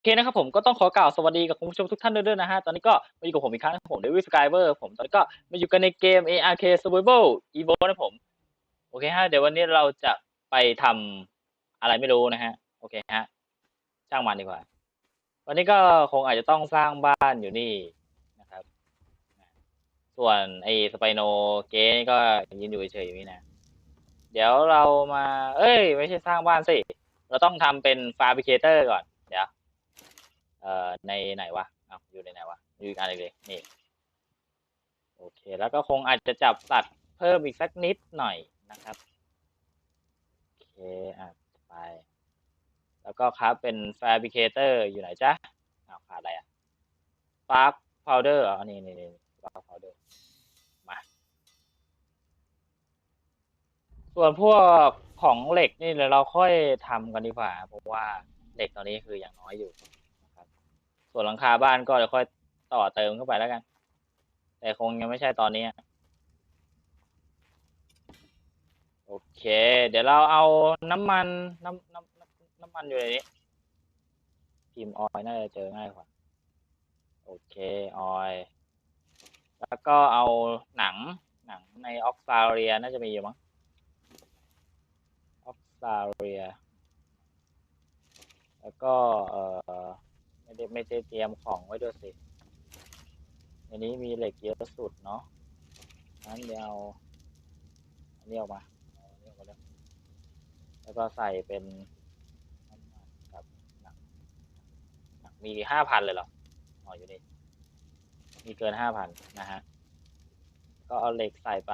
โอเคนะครับผมก็ต้องขอกล่าวสวัสดีกับคุณผู้ชมทุกท่านด้วยนะฮะ ตอนนี้ก็มาอยู่กับผมอีกครั้งผมเดวิดสกายเวอร์ผมตอนนี้ก็มาอยู่กันในเกม ARK Survival Evo นะผม โอเคฮะ เดี๋ยววันนี้เราจะไปทำอะไรไม่รู้นะฮะ โอเคฮะ ช่างมันดีกว่า วันนี้ก็คงอาจจะต้องสร้างบ้านอยู่นี่นะครับ ส่วนไอ้สไปโนเกนก็ยืนอยู่เฉยๆอย่างนี้นะ เดี๋ยวเรามา เอ้ย ไม่ใช่สร้างบ้านสิ เราต้องทำเป็นฟาบริเคเตอร์ก่อน เดี๋ยว เอ่อในไหนวะเอาอยู่ในไหนวะอยู่อีกอันเลยนี่โอเค แล้วก็คงอาจจะจับสัตว์เพิ่มอีกสักนิดหน่อยนะครับโอเคอะไป แล้วก็ครับเป็น fabricator อยู่ไหนจ๊ะอ้าวขาดอะไรอะ spark powder อ๋อนี่นี่นี่ spark powder มา ส่วนพวกของเหล็กนี่เดี๋ยวเราค่อยทำกันดีกว่าเพราะว่าเหล็กตอนนี้คืออย่างน้อยอยู่ ส่วนหลังคาบ้านก็เดี๋ยวค่อยต่อเติมเข้าไปแล้วกัน แต่คงยังไม่ใช่ตอนนี้โอเค เดี๋ยวเราเอาน้ำมันน้ำน้ำน้ำน้ำมันอยู่ในนี้พิมพ์ออยน่าจะเจอง่ายกว่า โอเคออยแล้วก็เอาหนังหนังในออกซาเรียน่าจะมีอยู่มั้งออกซาเรีย แล้วก็เอ่อ ไม่ได้ไม่ได้เตรียมของไว้ด้วยสิในนี้มีเหล็กเยอะสุดเนาะงั้นเดี๋ยวเอาอันนี้ออกมาเอาอันนี้ออกมาแล้วแล้วก็ใส่เป็นน้ำมันกับหนังหนังมีห้าพันเลยเหรออ๋ออยู่นี่มีเกินห้าพันนะฮะ ก็เอาเหล็กใส่ไป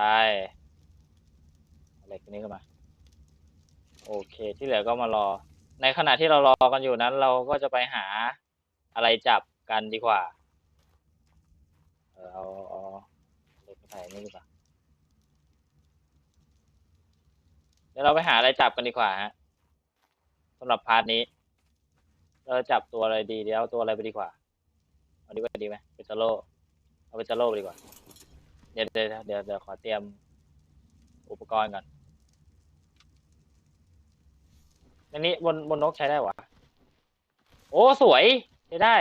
เเหล็กนี้เข้ามา โอเคที่เหลือก็มารอ ในขณะที่เรารอกันอยู่นั้น เราก็จะไปหา อะไรจับกันดีกว่า เออเอาเอาเล็กไปใส่นี่ดีกว่าเดี๋ยวเราไปหาอะไรจับกันดีกว่าฮะสำหรับพาร์ทนี้ เราจับตัวอะไรดีเดี๋ยวเอาตัวอะไรไปดีกว่า เอาดีกว่าดีไหมเปตโลเอาเปตโลไปดีกว่า เดี๋ยวเดี๋ยวเดี๋ยวเดี๋ยวขอเตรียมอุปกรณ์ก่อนอันนี้บนบนนกใช้ได้หวะโอ้ สวย ใช้ได้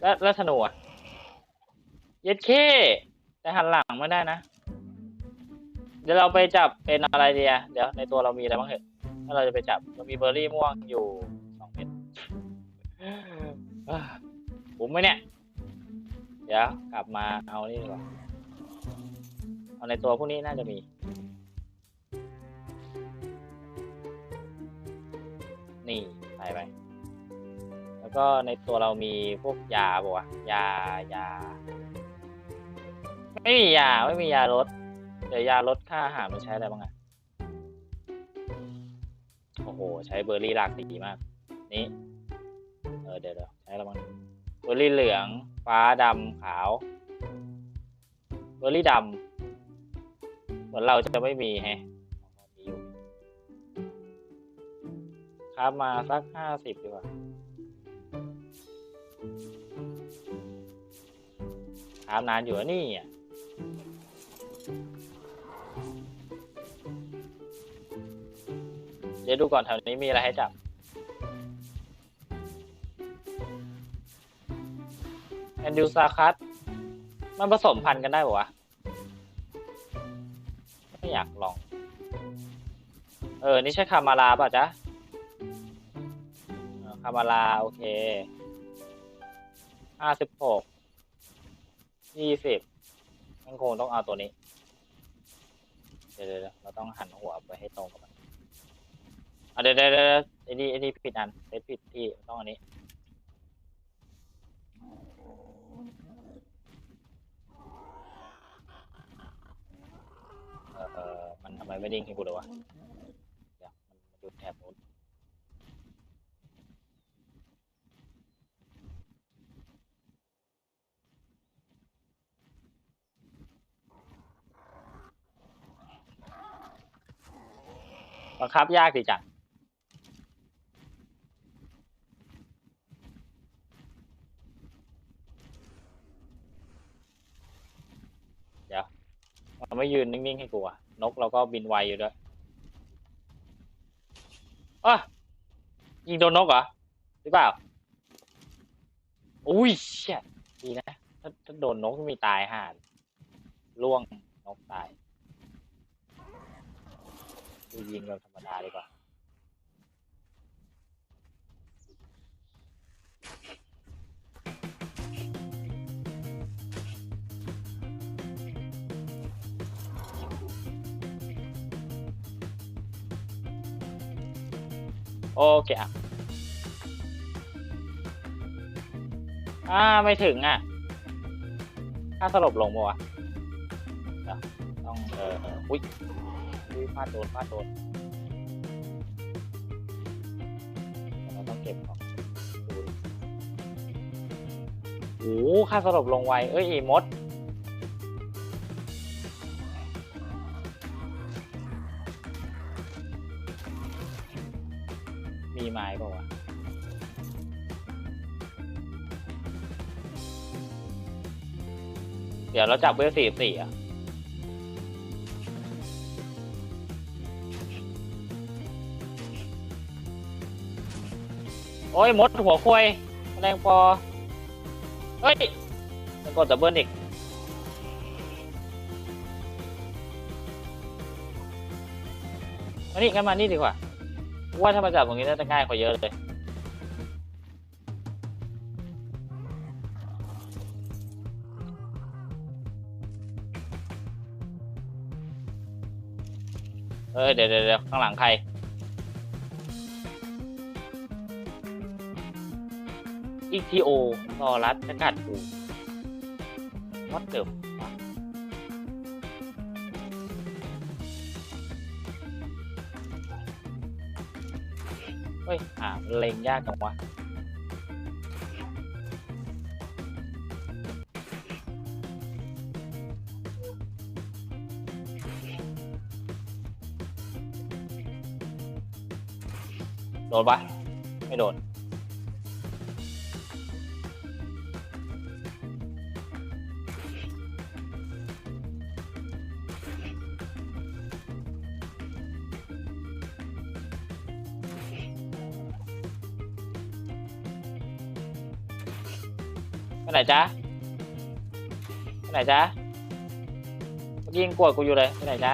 แล้วแล้วธนูอะเย็ดเคแต่หันหลังไม่ได้นะ เดี๋ยวเราไปจับเป็นอะไรดีอะเดี๋ยวในตัวเรามีอะไรบ้างเหรอถ้าเราจะไปจับเรามีเบอร์รี่ม่วงอยู่สองเม็ดผมไหมเนี่ย เดี๋ยวกลับมาเอานี่ดีกว่าเอาในตัวพวกนี้น่าจะมีนี่ใส่ไป ก็ในตัวเรามีพวกยาป่ะวะยายา ไม่มียาไม่มียาลดเดี๋ยวยาลดค่าอาหารมันใช้อะไรบ้างอะโอ้โห ใช้เบอร์รี่หลากสีมาก นี่ เออเดี๋ยวเดี๋ยวใช้อะไรบ้างเบอร์รี่เหลือง ฟ้าดำขาว เบอร์รี่ดำเหมือนเราจะไม่มีแฮะมีอยู่ครับมาสักห้าสิบดีกว่า ครับนานอยู่นะนี่อะเดี๋ยวดูก่อนแถวนี้มีอะไรให้จับ แอนดิวซาคัสมันผสมพันธุ์กันได้ปะวะ ไม่อยากลอง เออ นี่ใช่คามาลาป่ะจ๊ะคามาลา โอเคห้าสิบหก ยี่สิบมันคงต้องเอาตัวนี้ เดี๋ยวเดี๋ยวเดี๋ยวเราต้องหันหัวไปให้ตรงกับมันอะเดี๋ยวเดี๋ยวเดี๋ยวไอ้นี่ไอ้นี่ผิดอันเซตผิดที่ต้องอันนี้ เออเออมันทำไมไม่ดิ้งให้กูเลยวะ เดี๋ยวมันมันอยู่แถบนู้น บังคับยากดีจังเดี๋ยวมันไม่ยืนนิ่ง ๆ ให้กูอะนกเราก็บินไวอยู่ด้วยอะยิงโดนนกเหรอ หรือเปล่า อุ้ยเชี่ยดีนะ ถ้าถ้าโดนนกมีตายห่านล่วงนกตาย ยิงแบบธรรมดาดีกว่า โอเคอะอ่าไม่ถึงอะถ้าสลบลงปะวะเดี๋ยวต้องเออ อุ๊ย อุ้ยพลาดโดนพลาดโดนเราต้องเก็บของดูดิโอ้โหค่าสลบลงไว เอ้ยอ้มด มีไม้ป่ะวะเดี๋ยวเราจับเบอร์สี่สี่อะ โอ้ยมดหัวควยแมลงปอเฮ้ยมันกดดับเบิลอีกมานี่งั้นมานี่ดีกว่า ว่าถ้ามาจับตรงนี้น่าจะง่ายกว่าเยอะเลย เออเดี๋ยเดี๋ยวเดี๋ยวข้างหลังใคร อีกทีโอรอรัดจะกัดกูวัดเดิมเฮ้ยอ่าเล็งยากจังวะโดนปะไม่โดน ไหนจ๊ะไปไหนจ๊ะเมื่อกี้ยังกวดกูอยู่เลยไปไหนจ๊ะ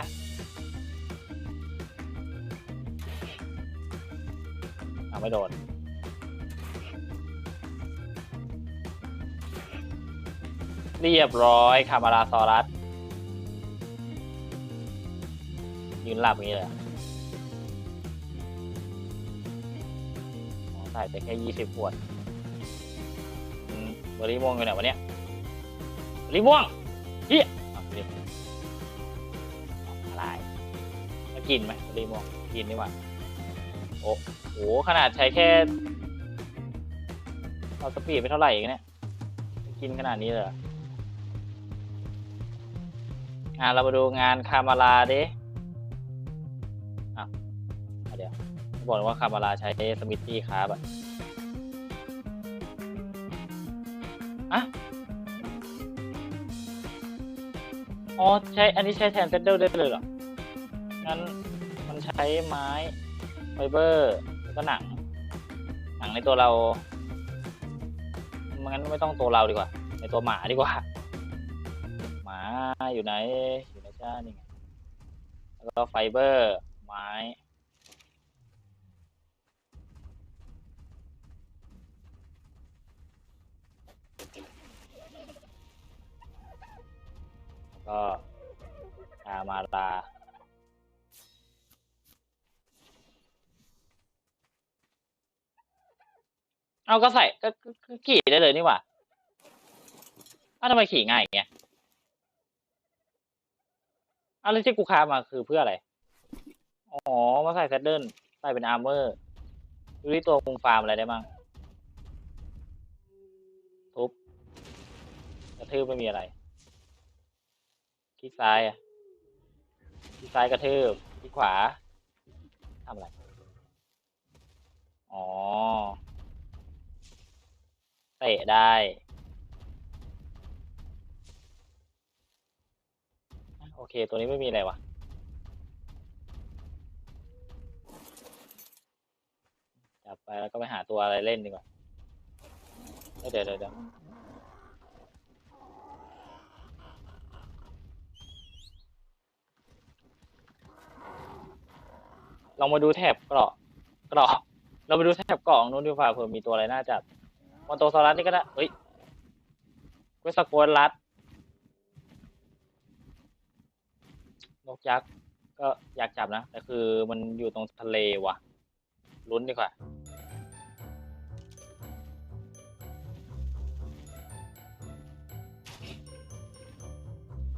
อ้าไม่โดนเรียบร้อยคามาราซอรัสยืนหลับอย่างนี้เลยใส่ไปแค่ยี่สิบขวด รีโม่วงอยู่ไหนวะเนี่ยบริม่วงเฮียอะนี่อะไรมากินไหมรีโม่วงกินดีกว่าโอ้โหขนาดใช้แค่เราสปีดไปเท่าไหร่เองเนี่ยกินขนาดนี้เลยอะเรามาดูงานคามาลาดิอะอะเดี๋ยวบอกว่าคามาลาใช้สมิธตี้ครับอะ อ๋อใช้อันนี้ใช้แทนเซนเดอร์ได้เลยเหรอ งั้นมันใช้ไม้ไฟเบอร์แล้วก็หนัง หนังในตัวเรางั้นไม่ต้องตัวเราดีกว่า ในตัวหมาดีกว่า หมาอยู่ไหน อยู่ไหนจ้านี่ไง แล้วก็ไฟเบอร์ ไม้ ก็ามาลาเอาก็ใส่ก็ขี่ได้เลยนี่หว่าอ้าวทำไมขี่ง่ายอย่างเงี้ยอ้าวแล้วที่กูคามาคือเพื่ออะไร อ๋อ มาใส่แซดเดิลใส่เป็นอาร์เมอร์ดูที่ตัวมุงฟาร์มอะไรได้บ้างทุบกระทืบไม่มีอะไร คลิกซ้ายอะคลิกซ้ายกระทืบคลิกขวาทำอะไร อ๋อ เตะได้ โอเค ตัวนี้ไม่มีอะไรวะจับไปแล้วก็ไปหาตัวอะไรเล่นดีกว่า เดี๋ยวเดี๋ยวเดี๋ยว ลองมาดูแถบเกราะเกราะเราไปดูแถบเกราะของนู้นดีกว่าเผื่อมีตัวอะไรน่าจับมอนโตซอรัสนี่ก็ได้เฮ้ยเวสโกนรัสนกยักษ์ก็อยากจับนะ แต่คือมันอยู่ตรงทะเลว่ะ ลุ้นดีกว่า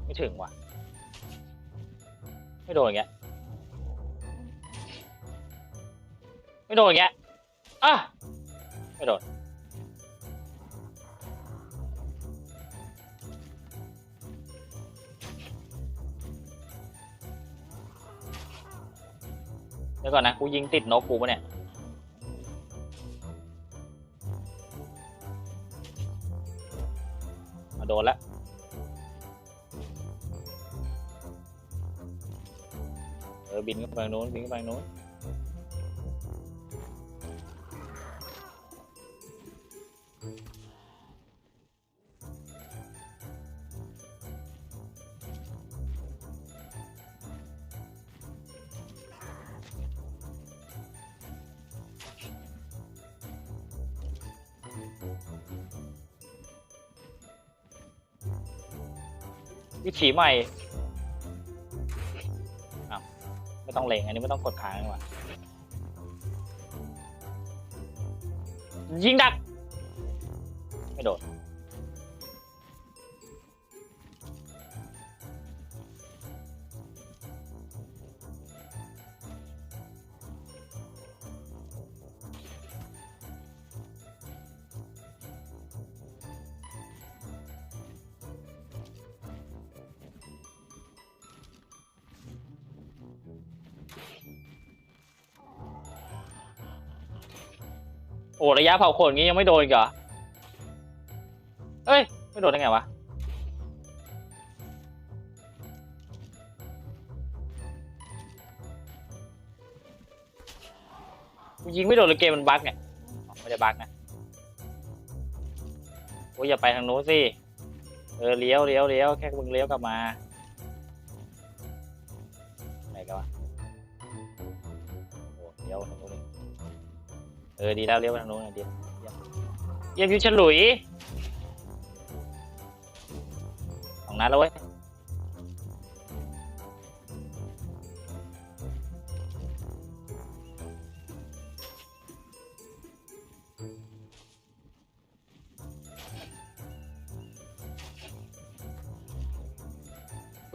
ไม่ถึงว่ะ ไม่โดนอย่างเงี้ย ไม่โดนอย่างเงี้ยอะไม่โดนเดี๋ยวก่อนนะ กูยิงติดนกกูปะเนี่ยมาโดนแล้วเออบินขึ้นไปทางนู้นบินขึ้นไปทางนู้น วิถีใหม่อ้าวไม่ต้องเล็งอันนี้ไม่ต้องกดค้างดีกว่ะยิงดัก ไม่โดด อ้ระยะเผาขนงี้ยังไม่โดนเหรอ เอ้ย ไม่โดนได้ไงวะ ยิงไม่โดนเลยเกมมันบั๊กเนี่ย ไม่ได้บั๊กนะ โอ้ยอย่าไปทางโน้นสิ เออเลี้ยวเลี้ยวเลี้ยวแค่มึงเลี้ยวกลับมา ออดีแล้วเลี้ยวไปทางโน้นเดียวเยี่ยมเยี่ยมฉลุยสองนัดแล้วเว้ย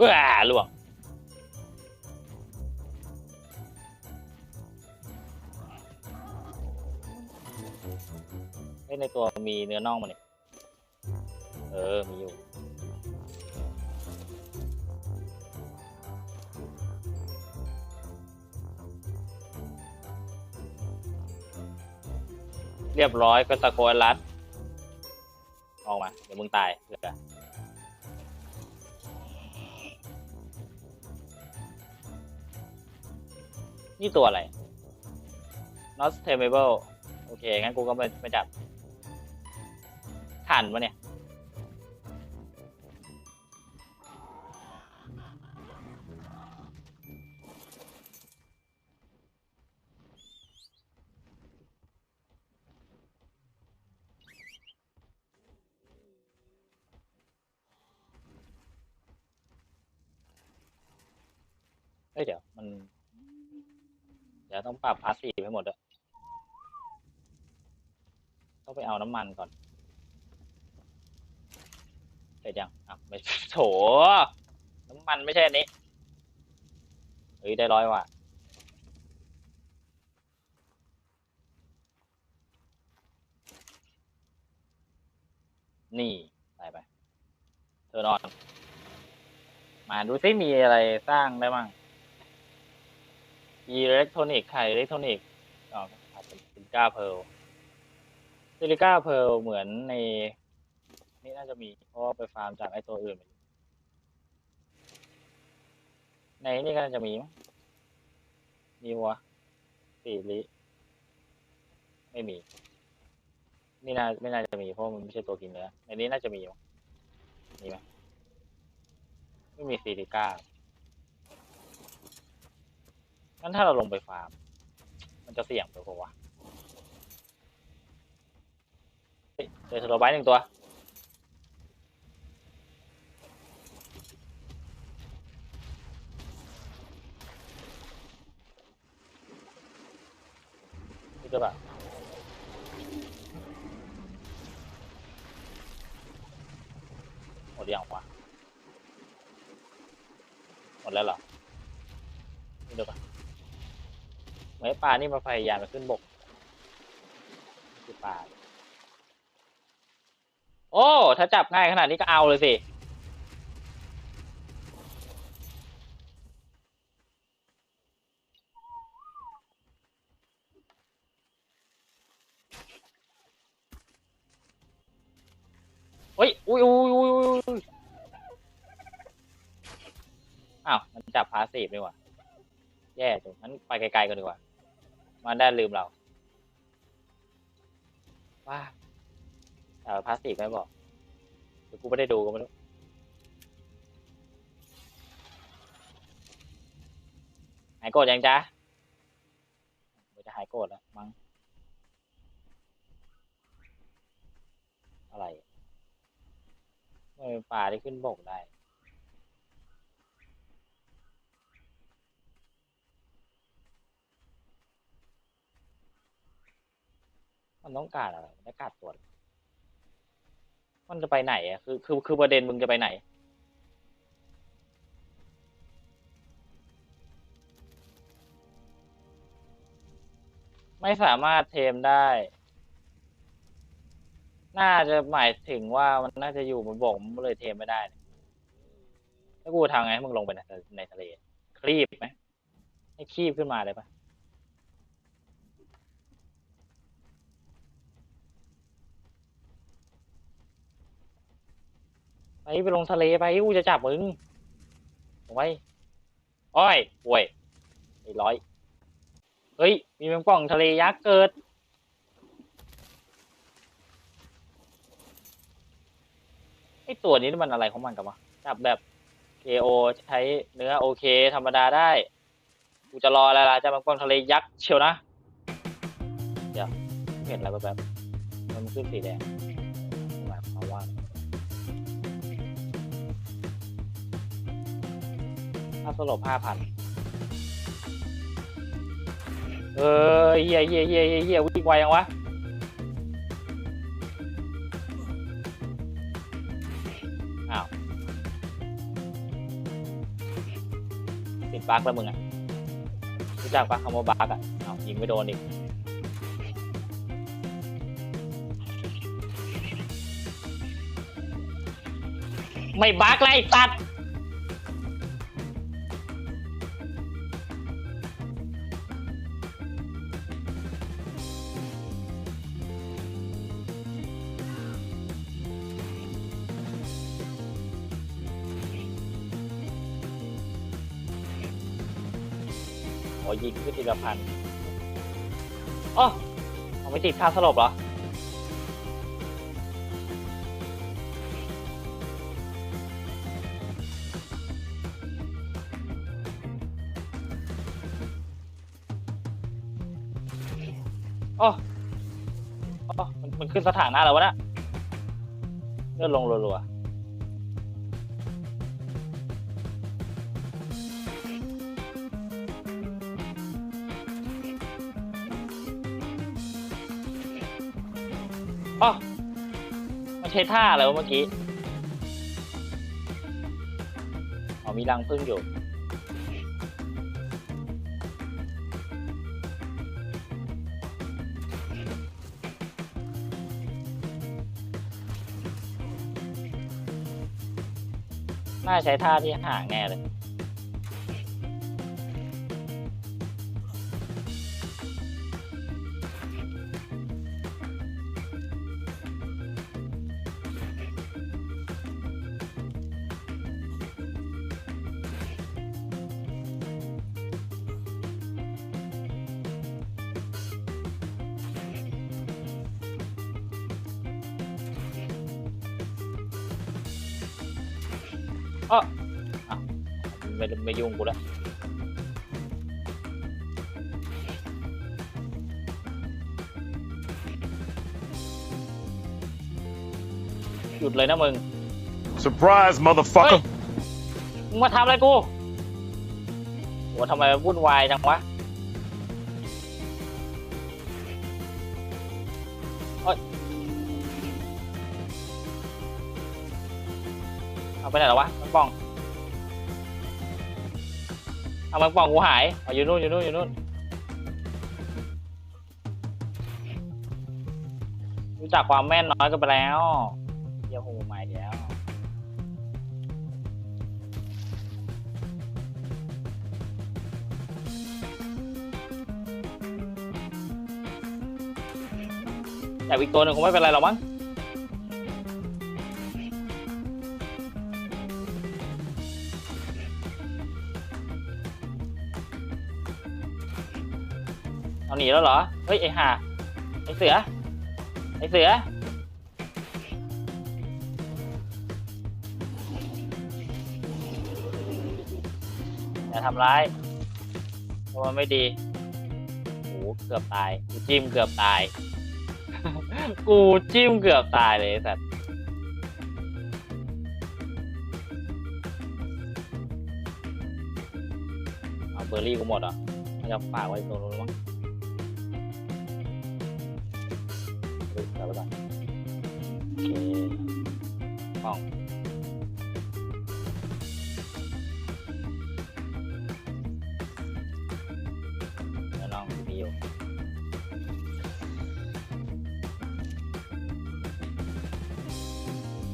ว้าล่วง ตัวมีเนื้อน่องมันเนี่ยเออ มีอยู่ เรียบร้อยก็ตะโกนรัด ออกมา เดี๋ยวมึงตายเหลือนี่ตัวอะไร not t a m a b l e โอเค งั้นกูก็ไม่ไม่จับ ทันปะเนี่ยเอ้ยเดี๋ยวมัน เดี๋ยวต้องปรับพาสซีฟให้หมดด้วยต้องไปเอาน้ำมันก่อน ร็จยังอะไม่โถน้ำมันไม่ใช่อันนี้เฮ้ยได้ร้อยว่ะนี่ใส่ไปเธอนอน มาดูซิมีอะไรสร้างได้บ้างอิเล็กทรอนิกส์ไข่อิเล็กทรอนิกส์อ๋อเป็นซิลิก้าเพลซิลิก้าเพลเหมือนใน นี่น่าจะมีเพราะว่าไปฟาร์มจากไอ้ตัวอื่นมาอยู่ในนี่ก็น่าจะมีมั้งมีวะสี่ลิไม่มี นี่น่าไม่น่าจะมีเพราะมันไม่ใช่ตัวกินเนื้อในนี้น่าจะมีมั้งมีไหมไม่มีซีริก้างั้นถ้าเราลงไปฟาร์ม มันจะเสี่ยงไปปะวะเฮ้ยเจอสโลไบต์หนึ่งตัว นี่ก็แบบหมดยังวะหมดแล้วเหรอนี่เดี๋ยวก่อนไม้ปลานี่มาพยายามจะขึ้นบกนี่คือปลาโอ้ ถ้าจับง่ายขนาดนี้ก็เอาเลยสิ เฮ้ย อุ้ยอุ้ยอุ้ยอุ้ยอุ้ย อ้าว มันจับพาสซีฟดีกว่า แย่จังงั้นไปไกลๆกันดีกว่า มันได้ลืมเรา ว้าแต่พาสซีฟไม่บอกเดี๋ยวกูไม่ได้ดูก็ไม่รู้หายโกรธยังจ๊ะไม่จะหายโกรธแล้วมั้ง อะไรไม่เป็นป่าที่ขึ้นบกได้ มันต้องการอะไรมันต้การตัวอะไรมันจะไปไหนอะคือคือคือประเด็นมึงจะไปไหน ไม่สามารถเทมได้ น่าจะหมายถึงว่ามันน่าจะอยู่บนบกมันเลยเทมไม่ได้แล้วกูทำไงให้มึงลงไปในในทะเลคลีบไหมให้คลีบขึ้นมาเลยปะ ไปลงทะเลไปกูจะจับมึงลงไปอ้อยป่วยไอ้ร้อย เฮ้ย มีแมงป่องทะเลยักษ์เกิด ไอตัวนี้มันอะไรของมันกันวะจับแบบ KO ใช้เนื้อโอเค ธรรมดาได้ กูจะรออะไรล่ะจะมังกรทะเลยักษ์เชียวนะ เดี๋ยวเห็นอะไรแบบมันขึ้นสีแดง ถ้าสลบห้าพันเออเฮียเฮียเฮียเฮียเฮียวิ่งไวยังวะอ้าวติดบั๊กแล้วมึงอะรู้จักปะคำว่าบั๊กอะอ้าวยิงไม่โดนอีกไม่บั๊กเลยไอ้ สัตว์โอ้ยิงขึ้นทีละพันอ๋อเอาไม่ติดค่าสลบเหรอ อ๋อ อ๋อ มันมันขึ้นสถานะแล้ววะเนะเลื่อนลงรัวๆ ใช้ท่าอะไรวะเมื่อกี้อ๋อมีรังพึ่งอยู่น่าใช้ท่าที่ห่างแน่เลย ไม่ไม่ยุ่งกูแล้วหยุดเลยนะมึง Surprise, motherfucker! มึงมาทำอะไรกูโหทำไมวุ่นวายจังวะเอ้ยเอาไปไหนแล้ววะมันป่อง เอามันป่องกูหายเอาอยู่นู่นอยู่นู่นอยู่นู่นรู้จักความแม่นน้อยก็ไปแล้วเยี่ยโหใหม่แล้วแต่อีกตัวหนึ่งคงไม่เป็นไรหรอกมั้ง แล้วเหรอ เฮ้ยไอ้ห่าไอ้เสือ ไอ้เสือ อย่าทำร้ายเพราะมันไม่ดีโอ้โหเกือบตาย กูจิ้มเกือบตาย กูจิ้มเกือบตายเลยไอ้สัตว์เอาเบอร์รี่กูหมดเหรอะมันจะฝากไว้ตรงนู้นมั้ง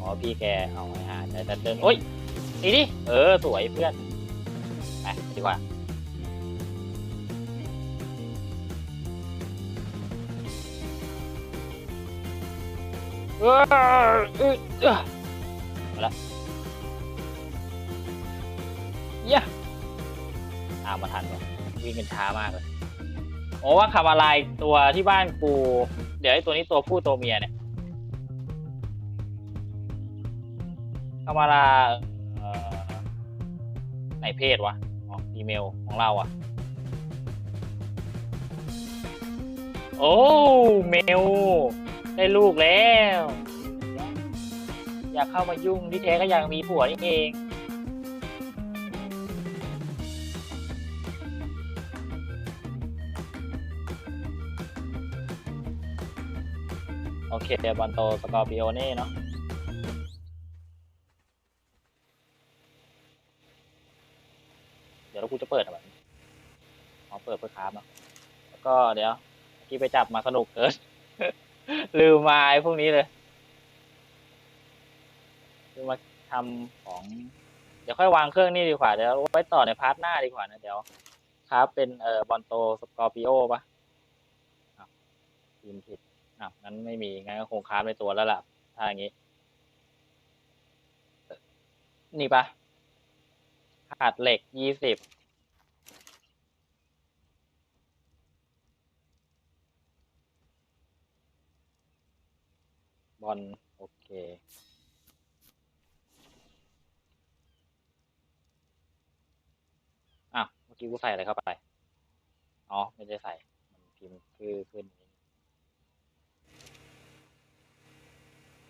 อ๋อพี่แกเอาไว้หาแต่แต่เดินโอ้ยนี่ดิเออสวยเพื่อนไปดีกว่าเออเออเออมาละเย้ยตามมาทันวะวิ่งกันช้ามากเลยโอ้ว่าคำอะไรตัวที่บ้านกู เดี๋ยวไอ้ตัวนี้ตัวผู้ตัวเมียเนี่ย คามาราไหนเพศวะอ๋ออีเมลของเราอะโอ้เมล ได้ลูกแล้ว อยากเข้ามายุ่งที่แท้ก็อยากมีผัวนี่เองโอเคบอลโตสกอร์ปิโอเน่เนาะ ก็เดี๋ยวเมื่อกี้ไปจับมาสนุกเกินลืมมาไอ้พวกนี้เลยลืมมาทำของ เดี๋ยวค่อยวางเครื่องนี่ดีกว่า เดี๋ยวไว้ต่อในพาร์ทหน้าดีกว่านะเดี๋ยวคราฟเป็นเอ่อบอลโตสกอร์ปิโอปะอ้าวพิมผิดอ้าวงั้นไม่มี งั้นก็คงคราในตัวแล้วล่ะ ถ้าอย่างนี้ นี่ปะขาดเหล็กยี่สิบ บอลโอเค อ้าว เมื่อกี้กูใส่อะไรเข้าไป อ๋อ ไม่ได้ใส่ มันพิมพ์คือขึ้นนี้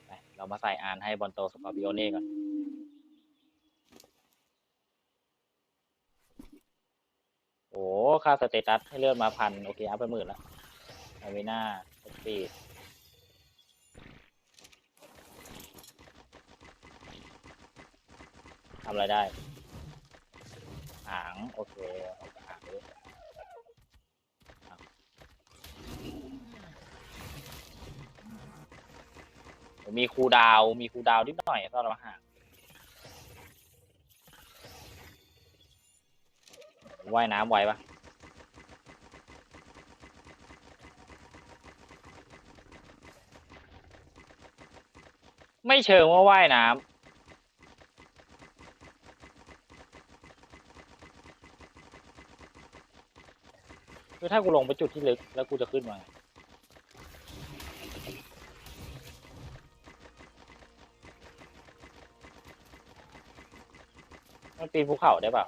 ไปเรามาใส่อ่านให้บอลโตสกอร์ปิโอเน่ก่อนโอ้ค่าสเตตัสให้เลื่อนมาพัน โอเค อัพไปหมื่นแล้วไอเวน่าสปีด ทำอะไรได้หางโอเคหางด้วยมีครูดาว มีครูดาวนิดหน่อยตอนเราหางว่ายน้ำไหวปะไม่เชิงว่าว่ายน้ำ คือถ้ากูลงไปจุดที่ลึกแล้วกูจะขึ้นมามันปีนภูเขาได้ป่า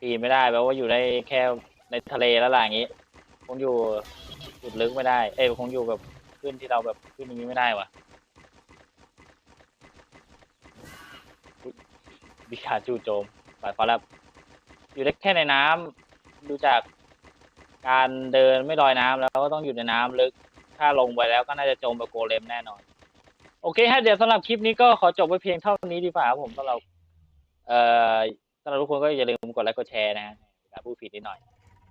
ปีนไม่ได้แปลว่าอยู่ในแค่ในทะเลแล้วล่ะอย่างงี้ คงอยู่จุดลึกไม่ได้ เอ้ยคงอยู่แบบขึ้นที่เราแบบขึ้นอย่างนี้ไม่ได้วะอุ๊ย บิชาจู่โจมปล่อยความว่าอยู่ได้แค่ในน้ำดูจากการเดินไม่ลอยน้ำแล้วก็ต้องอยู่ในน้ำลึก ถ้าลงไปแล้วก็น่าจะจมแบบโกเลมแน่นอน โอเคฮะเดี๋ยวสำหรับคลิปนี้ก็ขอจบไว้เพียงเท่านี้ดีกว่าครับผมสำหรับเอ่อสำหรับทุกคนก็อย่าลืมกดไลค์กดแชร์นะฮะการพูดผิดนิดหน่อย